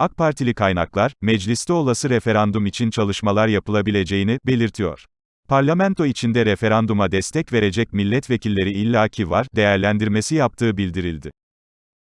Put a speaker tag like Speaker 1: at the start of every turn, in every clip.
Speaker 1: AK Partili kaynaklar, mecliste olası referandum için çalışmalar yapılabileceğini belirtiyor. Parlamento içinde referanduma destek verecek milletvekilleri illaki var, değerlendirmesi yaptığı bildirildi.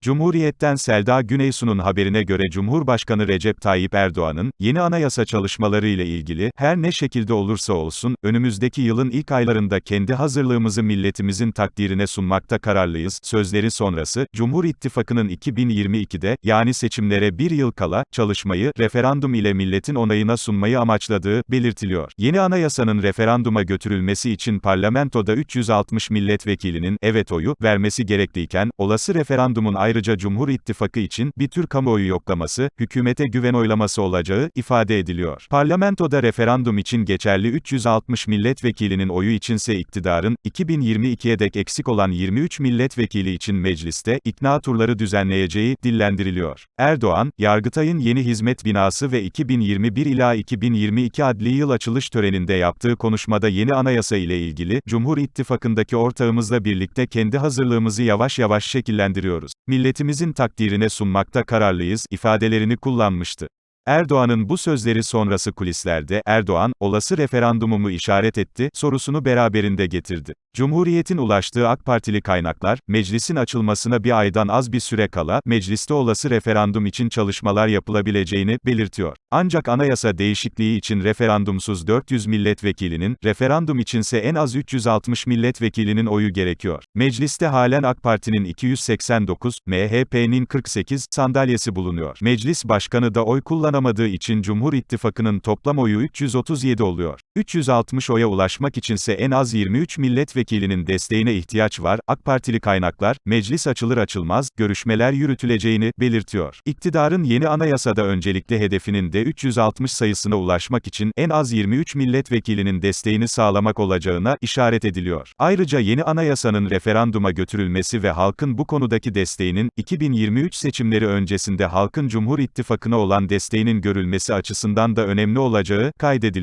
Speaker 1: Cumhuriyet'ten Selda Güneysu'nun haberine göre Cumhurbaşkanı Recep Tayyip Erdoğan'ın, yeni anayasa çalışmaları ile ilgili, her ne şekilde olursa olsun, önümüzdeki yılın ilk aylarında kendi hazırlığımızı milletimizin takdirine sunmakta kararlıyız, sözleri sonrası, Cumhur İttifakı'nın 2022'de, yani seçimlere bir yıl kala, çalışmayı, referandum ile milletin onayına sunmayı amaçladığı, belirtiliyor. Yeni anayasanın referanduma götürülmesi için parlamentoda 360 milletvekilinin, evet oyu, vermesi gerekliyken, olası referandumun ayrıca Cumhur İttifakı için, bir tür kamuoyu yoklaması, hükümete güven oylaması olacağı, ifade ediliyor. Parlamentoda referandum için geçerli 360 milletvekilinin oyu içinse iktidarın, 2022'ye dek eksik olan 23 milletvekili için mecliste, ikna turları düzenleyeceği, dillendiriliyor. Erdoğan, Yargıtay'ın yeni hizmet binası ve 2021 ila 2022 adli yıl açılış töreninde yaptığı konuşmada yeni anayasa ile ilgili, Cumhur İttifakı'ndaki ortağımızla birlikte kendi hazırlığımızı yavaş yavaş şekillendiriyoruz. Milletimizin takdirine sunmakta kararlıyız, ifadelerini kullanmıştı. Erdoğan'ın bu sözleri sonrası kulislerde, Erdoğan, olası referandumumu işaret etti, sorusunu beraberinde getirdi. Cumhuriyet'in ulaştığı AK Partili kaynaklar, meclisin açılmasına bir aydan az bir süre kala, mecliste olası referandum için çalışmalar yapılabileceğini belirtiyor. Ancak anayasa değişikliği için referandumsuz 400 milletvekilinin, referandum içinse en az 360 milletvekilinin oyu gerekiyor. Mecliste halen AK Parti'nin 289, MHP'nin 48 sandalyesi bulunuyor. Meclis başkanı da oy kullanamadığı için Cumhur İttifakı'nın toplam oyu 337 oluyor. 360 oya ulaşmak içinse en az 23 milletvekilinin desteğine ihtiyaç var. AK Partili kaynaklar, meclis açılır açılmaz, görüşmeler yürütüleceğini belirtiyor. İktidarın yeni anayasada öncelikli hedefinin de 360 sayısına ulaşmak için en az 23 milletvekilinin desteğini sağlamak olacağına işaret ediliyor. Ayrıca yeni anayasanın referanduma götürülmesi ve halkın bu konudaki desteğinin 2023 seçimleri öncesinde halkın Cumhur İttifakı'na olan desteğinin görülmesi açısından da önemli olacağı kaydediliyor.